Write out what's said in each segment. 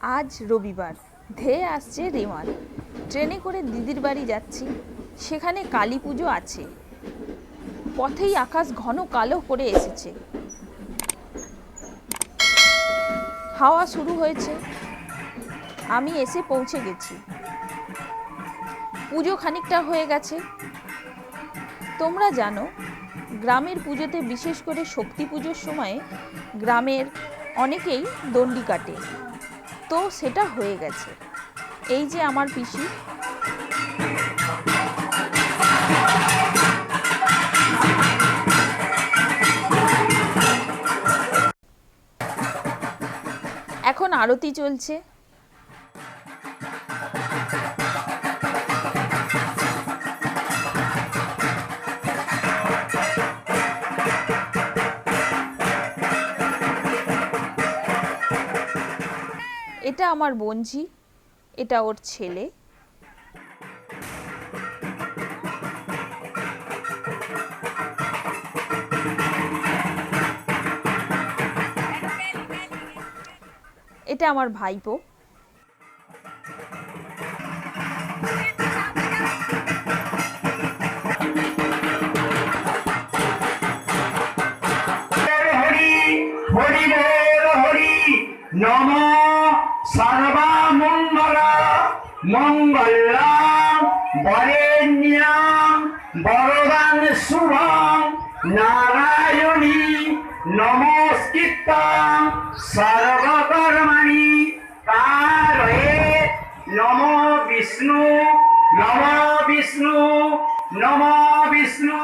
আজ রবিবার, ধেয়ে আসছে রেওয়ান ট্রেনে করে দিদির বাড়ি যাচ্ছি, সেখানে কালী পুজো আছে। পথেই আকাশ ঘন কালো করে এসেছে। হাওয়া শুরু হয়েছে। আমি এসে পৌঁছে গেছি। পুজো খানিকটা হয়ে গেছে। তোমরা জানো, গ্রামের পুজোতে বিশেষ করে শক্তি পুজোর সময়ে গ্রামের অনেকেই দণ্ডি কাটে। তো সেটা হয়ে গেছে। এই যে আমার পিসি। এখন আরতি চলছে। এটা আমার বোনঝি এটা ওর ছেলে। এটা আমার ভাইপো। হরি নারায়ণী বিষ্ণু বিষ্ণু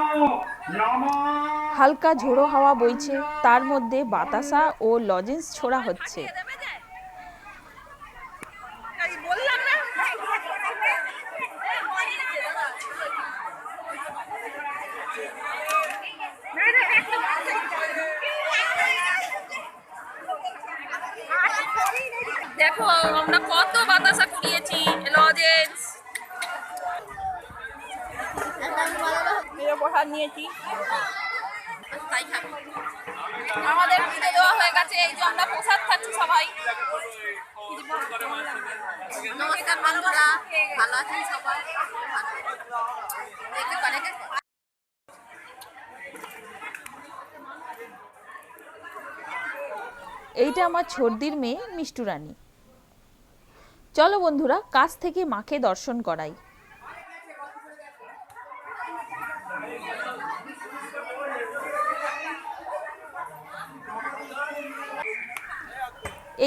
হালকা ঝোড়ো হাওয়া বইছে তার মধ্যে বাতাসা ও লজেন্স ছোড়া হচ্ছে। দেখো আমরা কত বাতাসা কুড়িয়েছি লজেন্স প্রসাদ নিয়েছি। তাই খাব। আমাদের পুজো দেওয়া হয়ে গেছে এই যে আমরা প্রসাদ খাচ্ছি সবাই। নমস্কার বন্ধুরা ভালো আছেন সবাই দেখে করে এইটা আমার ছর্দির মেয়ে মিষ্টু রানী। চলো বন্ধুরা, কাছ থেকে মাকে দর্শন করাই।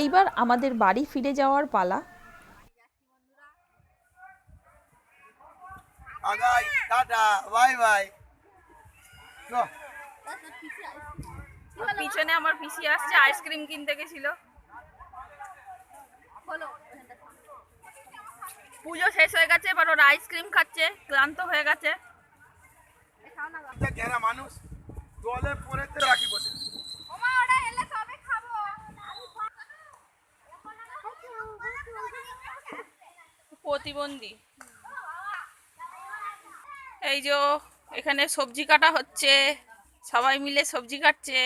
এইবার আমাদের বাড়ি ফিরে যাওয়ার পালা। Tata, bye bye. পিছনে আমার পিসি আসছে আইসক্রিম কিনতে গেছিল। পুজো শেষ হয়ে গেছে এবার ওরা আইসক্রিম খাচ্ছে ক্লান্ত হয়ে গেছে। মানুষ দলে পরেতে রাখি বসে। প্রতিবন্ধী। এই যে এখানে সবজি কাটা হচ্ছে। সবাই মিলে সবজি কাটছে।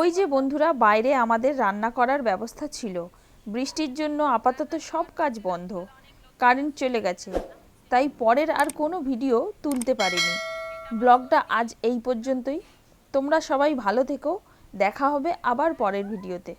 ওই যে বন্ধুরা, বাইরে আমাদের রান্না করার ব্যবস্থা ছিল। বৃষ্টির জন্য আপাতত সব কাজ বন্ধ। কারেন্ট চলে গেছে। তাই পরের আর কোনো ভিডিও তুলতে পারিনি। ব্লগটা আজ এই পর্যন্তই। তোমরা সবাই ভালো থেকো। দেখা হবে আবার পরের ভিডিওতে।